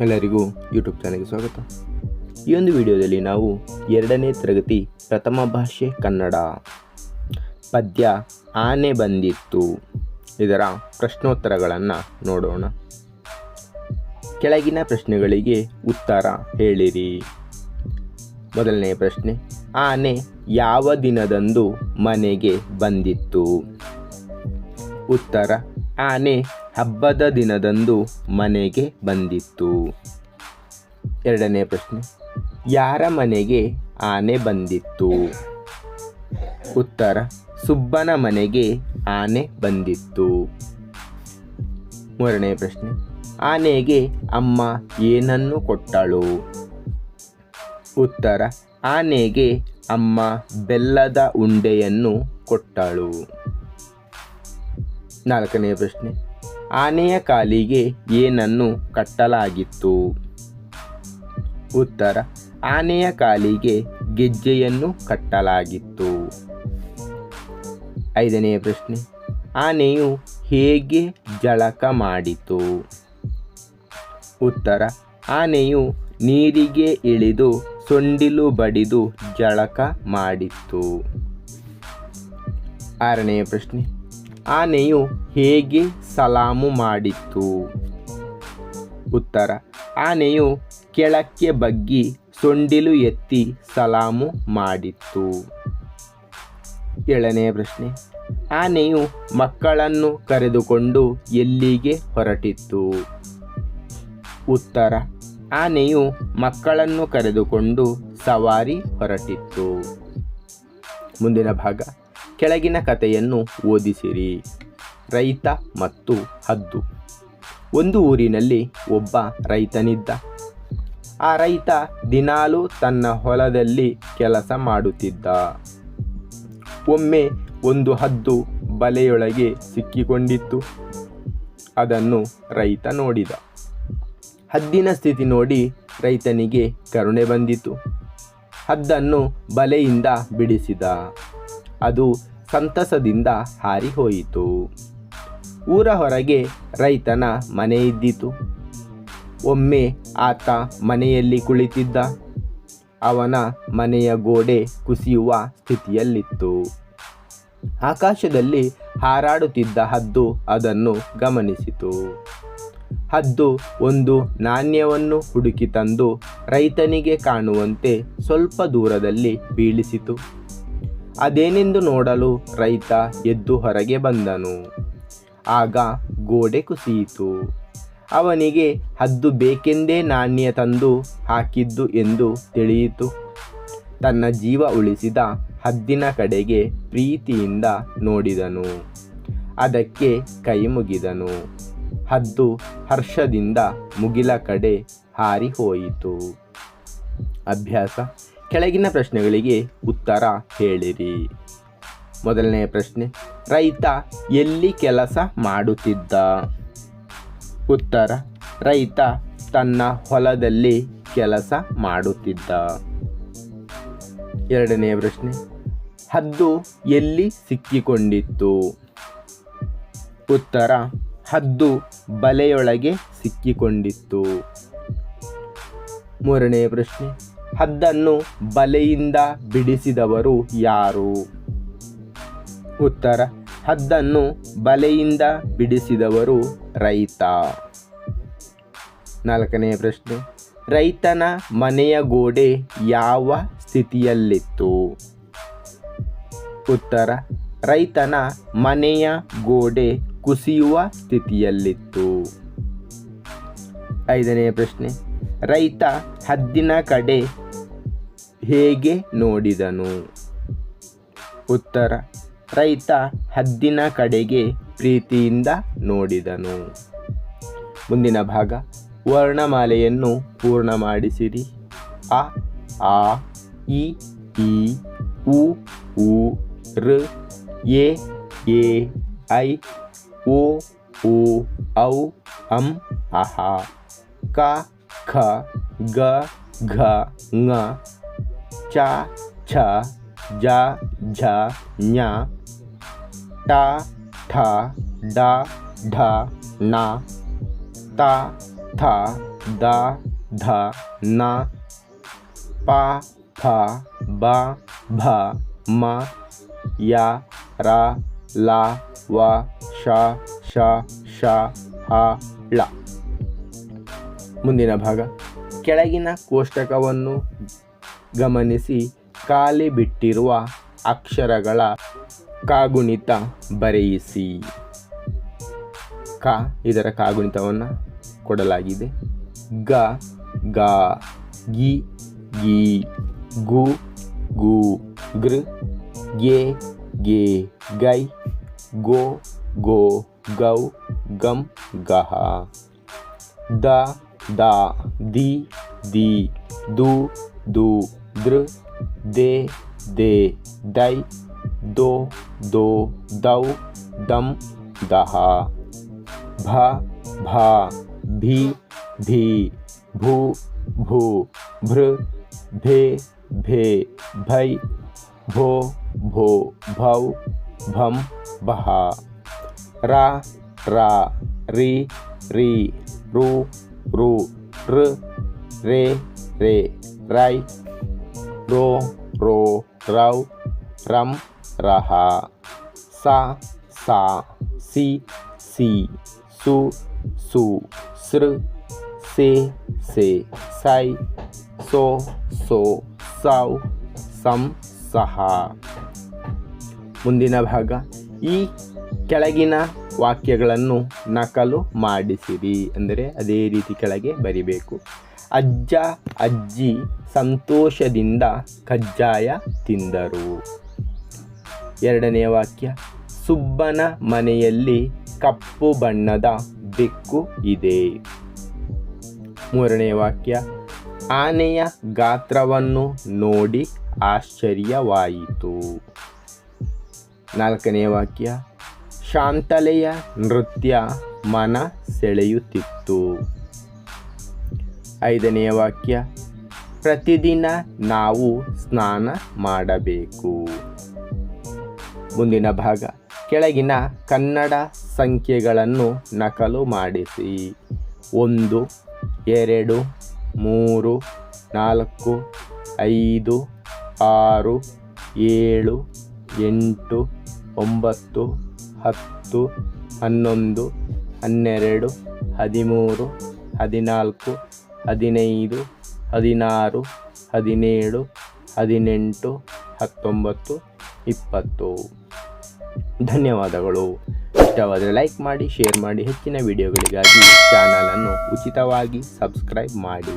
ಎಲ್ಲರಿಗೂ ಯೂಟ್ಯೂಬ್ ಚಾನಲ್ಗೆ ಸ್ವಾಗತ. ಈ ಒಂದು ವಿಡಿಯೋದಲ್ಲಿ ನಾವು ಎರಡನೇ ತರಗತಿ ಪ್ರಥಮ ಭಾಷೆ ಕನ್ನಡ ಪದ್ಯ ಆನೆ ಬಂದಿತ್ತು. ಇದರ ಪ್ರಶ್ನೋತ್ತರಗಳನ್ನು ನೋಡೋಣ. ಕೆಳಗಿನ ಪ್ರಶ್ನೆಗಳಿಗೆ ಉತ್ತರ ಹೇಳಿರಿ. ಮೊದಲನೇ ಪ್ರಶ್ನೆ, ಆನೆ ಯಾವ ದಿನದಂದು ಮನೆಗೆ ಬಂದಿತ್ತು? ಉತ್ತರ, ಆನೆ ಹಬ್ಬದ ದಿನದಂದು ಮನೆಗೆ ಬಂದಿತ್ತು. ಎರಡನೇ ಪ್ರಶ್ನೆ, ಯಾರ ಮನೆಗೆ ಆನೆ ಬಂದಿತ್ತು? ಉತ್ತರ, ಸುಬ್ಬನ ಮನೆಗೆ ಆನೆ ಬಂದಿತ್ತು. ಮೂರನೇ ಪ್ರಶ್ನೆ, ಆನೆಗೆ ಅಮ್ಮ ಏನನ್ನು ಕೊಟ್ಟಳು? ಉತ್ತರ, ಆನೆಗೆ ಅಮ್ಮ ಬೆಲ್ಲದ ಉಂಡೆಯನ್ನು ಕೊಟ್ಟಳು. ನಾಲ್ಕನೇ ಪ್ರಶ್ನೆ ಆನೆಯ ಕಾಲಿಗೆ ಏನನ್ನು ಕಟ್ಟಲಾಗಿತ್ತು? ಉತ್ತರ, ಆನೆಯ ಕಾಲಿಗೆ ಗೆಜ್ಜೆಯನ್ನು ಕಟ್ಟಲಾಗಿತ್ತು. ಐದನೆಯ ಪ್ರಶ್ನೆ, ಆನೆಯು ಹೇಗೆ ಜಳಕ ಮಾಡಿತು? ಉತ್ತರ, ಆನೆಯು ನೀರಿಗೆ ಇಳಿದು ಸೊಂಡಿಲು ಬಡಿದು ಜಳಕ ಮಾಡಿತ್ತು. ಆರನೆಯ ಪ್ರಶ್ನೆ ಆನೆಯು ಹೇಗೆ ಸಲಾಮು ಮಾಡಿತ್ತು? ಉತ್ತರ, ಆನೆಯು ಕೆಳಕ್ಕೆ ಬಗ್ಗಿ ಸೊಂಡಿಲು ಎತ್ತಿ ಸಲಾಮು ಮಾಡಿತ್ತು. ಏಳನೆಯ ಪ್ರಶ್ನೆ, ಆನೆಯು ಮಕ್ಕಳನ್ನು ಕರೆದುಕೊಂಡು ಎಲ್ಲಿಗೆ ಹೊರಟಿತ್ತು? ಉತ್ತರ, ಆನೆಯು ಮಕ್ಕಳನ್ನು ಕರೆದುಕೊಂಡು ಸವಾರಿ ಹೊರಟಿತ್ತು. ಮುಂದಿನ ಭಾಗ ಕೆಳಗಿನ ಕಥೆಯನ್ನು ಓದಿಸಿರಿ. ರೈತ ಮತ್ತು ಹದ್ದು. ಒಂದು ಊರಿನಲ್ಲಿ ಒಬ್ಬ ರೈತನಿದ್ದ. ಆ ರೈತ ದಿನಾಲೂ ತನ್ನ ಹೊಲದಲ್ಲಿ ಕೆಲಸ ಮಾಡುತ್ತಿದ್ದ. ಒಮ್ಮೆ ಒಂದು ಹದ್ದು ಬಲೆಯೊಳಗೆ ಸಿಕ್ಕಿಕೊಂಡಿತ್ತು. ಅದನ್ನು ರೈತ ನೋಡಿದ. ಹದ್ದಿನ ಸ್ಥಿತಿ ನೋಡಿ ರೈತನಿಗೆ ಕರುಣೆ ಬಂದಿತು ಹದ್ದನ್ನು ಬಲೆಯಿಂದ ಬಿಡಿಸಿದ. ಅದು ಸಂತಸದಿಂದ ಹಾರಿಹೋಯಿತು. ಊರ ಹೊರಗೆ ರೈತನ ಮನೆ ಇದ್ದಿತು. ಒಮ್ಮೆ ಆತ ಮನೆಯಲ್ಲಿ ಕುಳಿತಿದ್ದ. ಅವನ ಮನೆಯ ಗೋಡೆ ಕುಸಿಯುವ ಸ್ಥಿತಿಯಲ್ಲಿತ್ತು. ಆಕಾಶದಲ್ಲಿ ಹಾರಾಡುತ್ತಿದ್ದ ಹದ್ದು ಅದನ್ನು ಗಮನಿಸಿತು. ಹದ್ದು ಒಂದು ನಾಣ್ಯವನ್ನು ಹುಡುಕಿ ತಂದು ರೈತನಿಗೆ ಕಾಣುವಂತೆ ಸ್ವಲ್ಪ ದೂರದಲ್ಲಿ ಬೀಳಿಸಿತು. ಅದೇನೆಂದು ನೋಡಲು ರೈತ ಎದ್ದು ಹೊರಗೆ ಬಂದನು. ಆಗ ಗೋಡೆ ಕುಸಿಯಿತು. ಅವನಿಗೆ, ಹದ್ದು ಬೇಕೆಂದೇ ನಾಣ್ಯ ತಂದು ಹಾಕಿದ್ದು ಎಂದು ತಿಳಿಯಿತು. ತನ್ನ ಜೀವ ಉಳಿಸಿದ ಹದ್ದಿನ ಕಡೆಗೆ ಪ್ರೀತಿಯಿಂದ ನೋಡಿದನು. ಅದಕ್ಕೆ ಕೈ ಮುಗಿದನು. ಹದ್ದು ಹರ್ಷದಿಂದ ಮುಗಿಲ ಕಡೆ ಹಾರಿ ಹೋಯಿತು. ಅಭ್ಯಾಸ. ಕೆಳಗಿನ ಪ್ರಶ್ನೆಗಳಿಗೆ ಉತ್ತರ ಹೇಳಿರಿ. ಮೊದಲನೆಯ ಪ್ರಶ್ನೆ, ರೈತ ಎಲ್ಲಿ ಕೆಲಸ ಮಾಡುತ್ತಿದ್ದ? ಉತ್ತರ, ರೈತ ತನ್ನ ಹೊಲದಲ್ಲಿ ಕೆಲಸ ಮಾಡುತ್ತಿದ್ದ. ಎರಡನೆಯ ಪ್ರಶ್ನೆ, ಹದ್ದು ಎಲ್ಲಿ ಸಿಕ್ಕಿಕೊಂಡಿತ್ತು? ಉತ್ತರ, ಹದ್ದು ಬಲೆಯೊಳಗೆ ಸಿಕ್ಕಿಕೊಂಡಿತ್ತು. ಮೂರನೆಯ ಪ್ರಶ್ನೆ ಹದ್ದನ್ನು ಬಲೆಯಿಂದ ಬಿಡಿಸಿದವರು ಯಾರು? ಉತ್ತರ, ಹದ್ದನ್ನು ಬಲೆಯಿಂದ ಬಿಡಿಸಿದವರು ರೈತ. ನಾಲ್ಕನೆಯ ಪ್ರಶ್ನೆ, ರೈತನ ಮನೆಯ ಗೋಡೆ ಯಾವ ಸ್ಥಿತಿಯಲ್ಲಿತ್ತು? ಉತ್ತರ, ರೈತನ ಮನೆಯ ಗೋಡೆ ಕುಸಿಯುವ ಸ್ಥಿತಿಯಲ್ಲಿತ್ತು. ಐದನೆಯ ಪ್ರಶ್ನೆ ರೈತ ಹದ್ದಿನ ಕಡೆ ಹೇಗೆ ನೋಡಿದನು? ಉತ್ತರ, ರೈತ ಹದ್ದಿನ ಕಡೆಗೆ ಪ್ರೀತಿಯಿಂದ ನೋಡಿದನು. ಮುಂದಿನ ಭಾಗ, ವರ್ಣಮಾಲೆಯನ್ನು ಪೂರ್ಣ ಮಾಡಿಸಿರಿ. ಅ, ಆ, ಇ, ಈ, ಉ ಉ ಋ ಎ ಎ, ಐ, ಓ ಓ, ಔ, ಅಂ, ಅಹ, ಕ ಖ ಗ ಘ ङ ಚ ಛ ಜ ಝ ಞ ಟ ಠ ಡ ಢ ಣ ತ ಥ ದ ಧ ನ ಪ ಫ ಬ ಭ ಮ ಯ ರ ಲ ವ ಶ ಶ ಶ ಹ ಳ ಮುಂದಿನ ಭಾಗ. ಕೆಳಗಿನ ಕೋಷ್ಟಕವನ್ನು ಗಮನಿಸಿ. ಖಾಲಿ ಬಿಟ್ಟಿರುವ ಅಕ್ಷರಗಳ ಕಾಗುಣಿತ ಬರೆಯಿಸಿ. ಕ ಇದರ ಕಾಗುಣಿತವನ್ನು ಕೊಡಲಾಗಿದೆ. ಗ ಗ, ಗಿ ಗಿ, ಗು ಗು, ಗೃ, ಗೆ ಗೆ, ಗೈ, ಗೋ ಗೋ, ಗೌ, ಗಂ, ಗಹ. ದ da, di, di, du, du, dr, de, de, dai, do, do, dau, dam, daha, bha, bha, bhi, भी bhu, भू भ्र bhe, भे भय bho, भो भव भम बहा ra, रा ri, री ru, ರು ಋ ರೇ ರೇ ರೈ ರೋ ರೋ ರೌ ರಂ ರಹ ಸ ಸಾ ಸಿ ಸಿ ಸು ಸು ಸೃ ಸೆ ಸೆ ಸೈ ಸೋ ಸೋ ಸೌ ಸಂ ಸಹ ಮುಂದಿನ ಭಾಗ ಈ ಕೆಳಗಿನ ವಾಕ್ಯಗಳನ್ನು ನಕಲು ಮಾಡಿಸಿರಿ ಅಂದರೆ ಅದೇ ರೀತಿ ಕೆಳಗೆ ಬರಿಬೇಕು. ಅಜ್ಜ, ಅಜ್ಜಿ ಸಂತೋಷದಿಂದ ಕಜ್ಜಾಯ ತಿಂದರು. ಎರಡನೆಯ ವಾಕ್ಯ, ಸುಬ್ಬನ ಮನೆಯಲ್ಲಿ ಕಪ್ಪು ಬಣ್ಣದ ಬೆಕ್ಕು ಇದೆ. ಮೂರನೆಯ ವಾಕ್ಯ, ಆನೆಯ ಗಾತ್ರವನ್ನು ನೋಡಿ ಆಶ್ಚರ್ಯವಾಯಿತು. ನಾಲ್ಕನೆಯ ವಾಕ್ಯ ಶಾಂತಲೆಯ ನೃತ್ಯ ಮನ ಸೆಳೆಯುತ್ತಿತ್ತು. ಐದನೆಯ ವಾಕ್ಯ, ಪ್ರತಿದಿನ ನಾವು ಸ್ನಾನ ಮಾಡಬೇಕು. ಮುಂದಿನ ಭಾಗ, ಕೆಳಗಿನ ಕನ್ನಡ ಸಂಖ್ಯೆಗಳನ್ನು ನಕಲು ಮಾಡಿಸಿ. ಒಂದು, ಎರಡು, ಮೂರು, ನಾಲ್ಕು, ಐದು, ಆರು, ಏಳು, ಎಂಟು, ಒಂಬತ್ತು ಹತ್ತು, ಹನ್ನೊಂದು, ಹನ್ನೆರಡು, ಹದಿಮೂರು, ಹದಿನಾಲ್ಕು, ಹದಿನೈದು, ಹದಿನಾರು, ಹದಿನೇಳು, ಹದಿನೆಂಟು, ಹತ್ತೊಂಬತ್ತು, ಇಪ್ಪತ್ತು. ಧನ್ಯವಾದಗಳು. ಇಷ್ಟವಾದರೆ ಲೈಕ್ ಮಾಡಿ, ಶೇರ್ ಮಾಡಿ, ಹೆಚ್ಚಿನ ವಿಡಿಯೋಗಳಿಗಾಗಿ ಚಾನಲನ್ನು ಉಚಿತವಾಗಿ ಸಬ್ಸ್ಕ್ರೈಬ್ ಮಾಡಿ.